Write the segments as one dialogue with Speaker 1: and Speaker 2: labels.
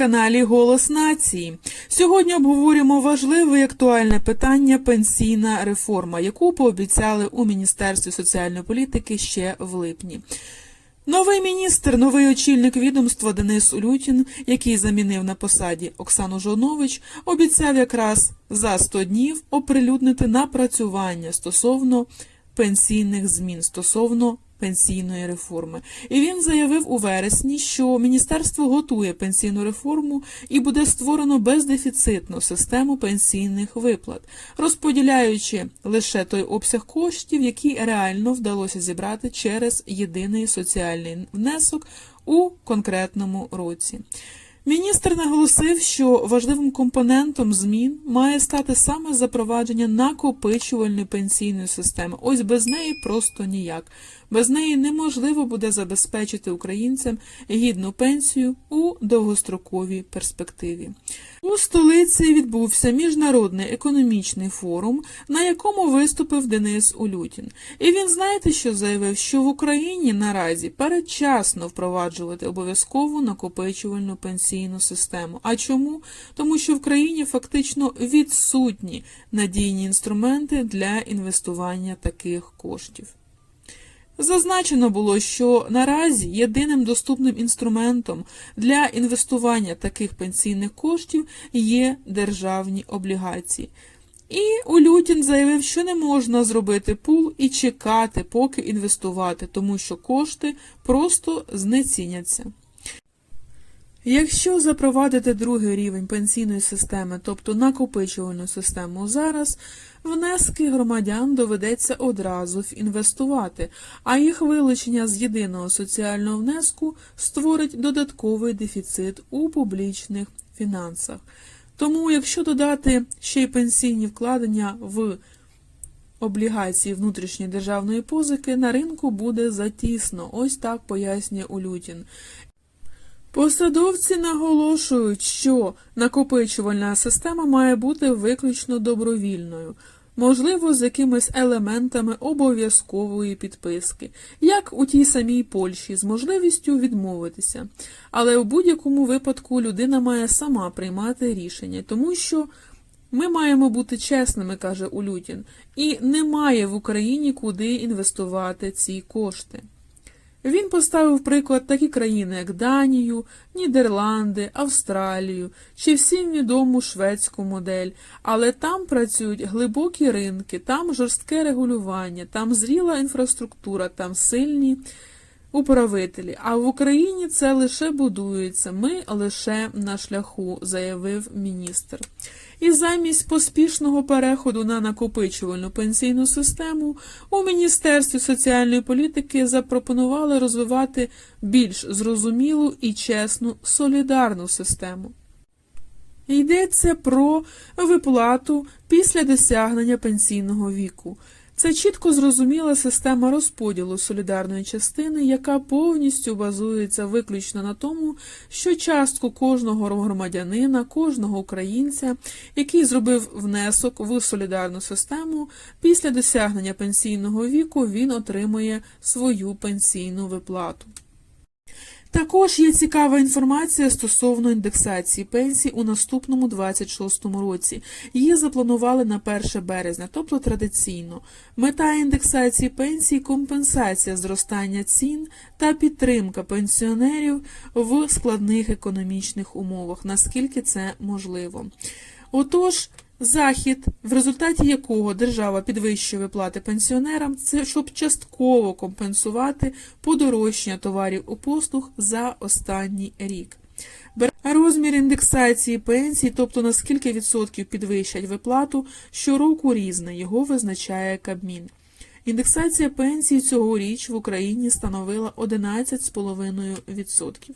Speaker 1: каналі Голос нації. Сьогодні обговорюємо важливе і актуальне питання пенсійна реформа, яку пообіцяли у Міністерстві соціальної політики ще в липні. Новий міністр, новий очільник відомства Денис Улютін, який замінив на посаді Оксану Жонович, обіцяв якраз за 100 днів оприлюднити напрацювання стосовно пенсійних змін, стосовно пенсійної реформи. І він заявив у вересні, що міністерство готує пенсійну реформу і буде створено бездефіцитну систему пенсійних виплат, розподіляючи лише той обсяг коштів, який реально вдалося зібрати через єдиний соціальний внесок у конкретному році. Міністр наголосив, що важливим компонентом змін має стати саме запровадження накопичувальної пенсійної системи. Ось без неї просто ніяк. Без неї неможливо буде забезпечити українцям гідну пенсію у довгостроковій перспективі. У столиці відбувся міжнародний економічний форум, на якому виступив Денис Улютін. І він знаєте, що заявив, що в Україні наразі передчасно впроваджувати обов'язкову накопичувальну пенсійну систему. А чому? Тому що в країні фактично відсутні надійні інструменти для інвестування таких коштів. Зазначено було, що наразі єдиним доступним інструментом для інвестування таких пенсійних коштів є державні облігації. І Улютін заявив, що не можна зробити пул і чекати, поки інвестувати, тому що кошти просто знеціняться. Якщо запровадити другий рівень пенсійної системи, тобто накопичувальну систему зараз, внески громадян доведеться одразу інвестувати, а їх вилучення з єдиного соціального внеску створить додатковий дефіцит у публічних фінансах. Тому, якщо додати ще й пенсійні вкладення в облігації внутрішньої державної позики, на ринку буде затісно. Ось так пояснює Улютін. Посадовці наголошують, що накопичувальна система має бути виключно добровільною, можливо, з якимись елементами обов'язкової підписки, як у тій самій Польщі, з можливістю відмовитися. Але у будь-якому випадку людина має сама приймати рішення, тому що ми маємо бути чесними, каже Улютін, і немає в Україні куди інвестувати ці кошти. Він поставив приклад такі країни, як Данію, Нідерланди, Австралію чи всім відому шведську модель, але там працюють глибокі ринки, там жорстке регулювання, там зріла інфраструктура, там сильні управителі. А в Україні це лише будується. Ми лише на шляху, заявив міністр. І замість поспішного переходу на накопичувальну пенсійну систему у Міністерстві соціальної політики запропонували розвивати більш зрозумілу і чесну солідарну систему. Йдеться про виплату після досягнення пенсійного віку. Це чітко зрозуміла система розподілу солідарної частини, яка повністю базується виключно на тому, що частку кожного громадянина, кожного українця, який зробив внесок в солідарну систему, після досягнення пенсійного віку він отримує свою пенсійну виплату. Також є цікава інформація стосовно індексації пенсій у наступному 26-му році. Її запланували на 1 березня, тобто традиційно. Мета індексації пенсій – компенсація зростання цін та підтримка пенсіонерів в складних економічних умовах, наскільки це можливо. Отож, Захід, в результаті якого держава підвищує виплати пенсіонерам, це щоб частково компенсувати подорожчання товарів і послуг за останній рік. Розмір індексації пенсій, тобто на скільки відсотків підвищать виплату, щороку різний, його визначає Кабмін. Індексація пенсій цьогоріч в Україні становила 11,5%.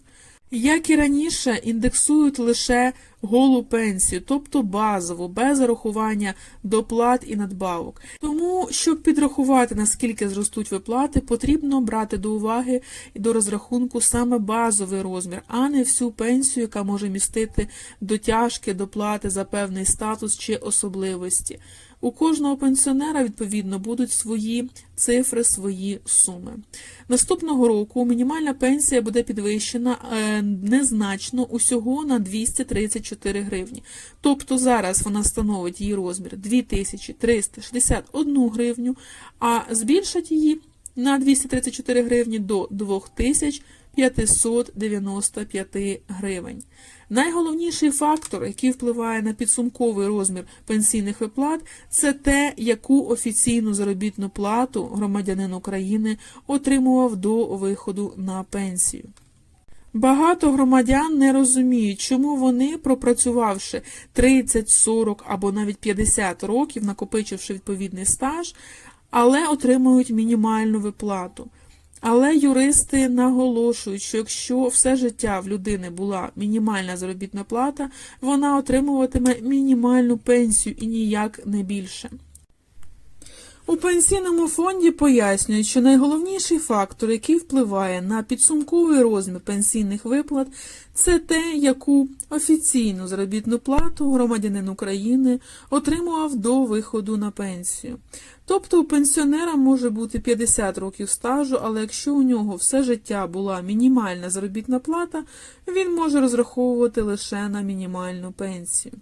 Speaker 1: Як і раніше, індексують лише голу пенсію, тобто базову, без зарахування доплат і надбавок. Тому, щоб підрахувати, наскільки зростуть виплати, потрібно брати до уваги і до розрахунку саме базовий розмір, а не всю пенсію, яка може містити дотяжки, доплати за певний статус чи особливості. У кожного пенсіонера, відповідно, будуть свої цифри, свої суми. Наступного року мінімальна пенсія буде підвищена е, незначно усього на 234 гривні. Тобто зараз вона становить її розмір 2361 гривню, а збільшать її на 234 гривні до 2595 гривень. Найголовніший фактор, який впливає на підсумковий розмір пенсійних виплат, це те, яку офіційну заробітну плату громадянин України отримував до виходу на пенсію. Багато громадян не розуміють, чому вони, пропрацювавши 30, 40 або навіть 50 років, накопичивши відповідний стаж, але отримують мінімальну виплату. Але юристи наголошують, що якщо все життя в людини була мінімальна заробітна плата, вона отримуватиме мінімальну пенсію і ніяк не більше. У пенсійному фонді пояснюють, що найголовніший фактор, який впливає на підсумковий розмір пенсійних виплат, це те, яку офіційну заробітну плату громадянин України отримував до виходу на пенсію. Тобто у пенсіонера може бути 50 років стажу, але якщо у нього все життя була мінімальна заробітна плата, він може розраховувати лише на мінімальну пенсію.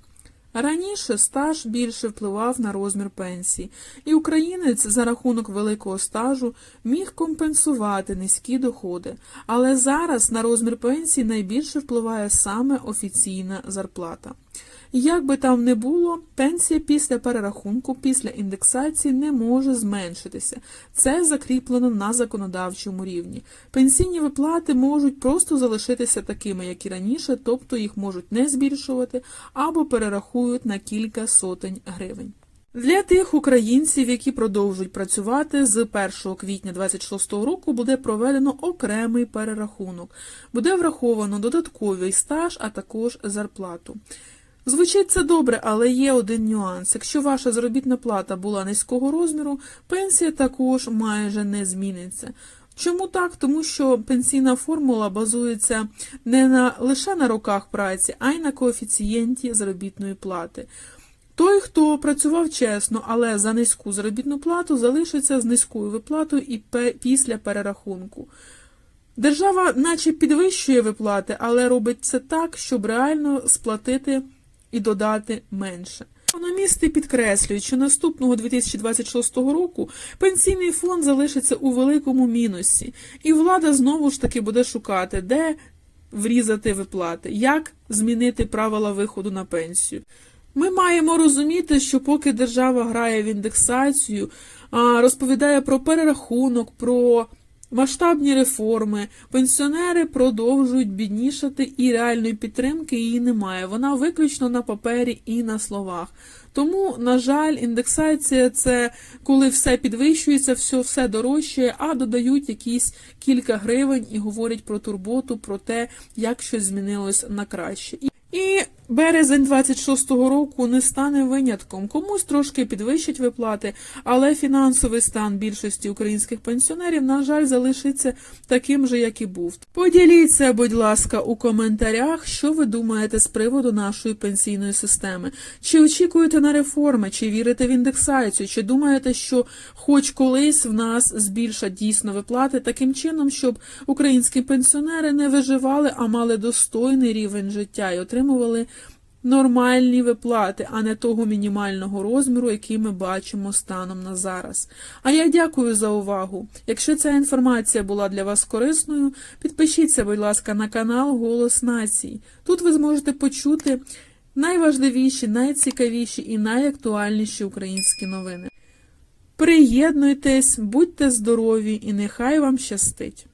Speaker 1: Раніше стаж більше впливав на розмір пенсії, і українець за рахунок великого стажу міг компенсувати низькі доходи, але зараз на розмір пенсії найбільше впливає саме офіційна зарплата. Як би там не було, пенсія після перерахунку, після індексації не може зменшитися. Це закріплено на законодавчому рівні. Пенсійні виплати можуть просто залишитися такими, як і раніше, тобто їх можуть не збільшувати або перерахують на кілька сотень гривень. Для тих українців, які продовжують працювати з 1 квітня 2026 року, буде проведено окремий перерахунок. Буде враховано додатковий стаж, а також зарплату. Звучить це добре, але є один нюанс. Якщо ваша заробітна плата була низького розміру, пенсія також майже не зміниться. Чому так? Тому що пенсійна формула базується не на лише на роках праці, а й на коефіцієнті заробітної плати. Той, хто працював чесно, але за низьку заробітну плату, залишиться з низькою виплатою і після перерахунку. Держава, наче підвищує виплати, але робить це так, щоб реально сплатити і додати менше. Економісти підкреслюють, що наступного 2026 року пенсійний фонд залишиться у великому мінусі, і влада знову ж таки буде шукати, де врізати виплати, як змінити правила виходу на пенсію. Ми маємо розуміти, що поки держава грає в індексацію, розповідає про перерахунок, про масштабні реформи, пенсіонери продовжують біднішати і реальної підтримки її немає. Вона виключно на папері і на словах. Тому, на жаль, індексація це коли все підвищується, все все дорожчає, а додають якісь кілька гривень і говорять про турботу, про те, як щось змінилось на краще. І березень 26-го року не стане винятком. Комусь трошки підвищать виплати, але фінансовий стан більшості українських пенсіонерів, на жаль, залишиться таким же, як і був. Поділіться, будь ласка, у коментарях, що ви думаєте з приводу нашої пенсійної системи. Чи очікуєте на реформи, чи вірите в індексацію, чи думаєте, що хоч колись в нас збільшать дійсно виплати таким чином, щоб українські пенсіонери не виживали, а мали достойний рівень життя і отримували нормальні виплати, а не того мінімального розміру, який ми бачимо станом на зараз. А я дякую за увагу. Якщо ця інформація була для вас корисною, підпишіться, будь ласка, на канал Голос Нації. Тут ви зможете почути найважливіші, найцікавіші і найактуальніші українські новини. Приєднуйтесь, будьте здорові і нехай вам щастить!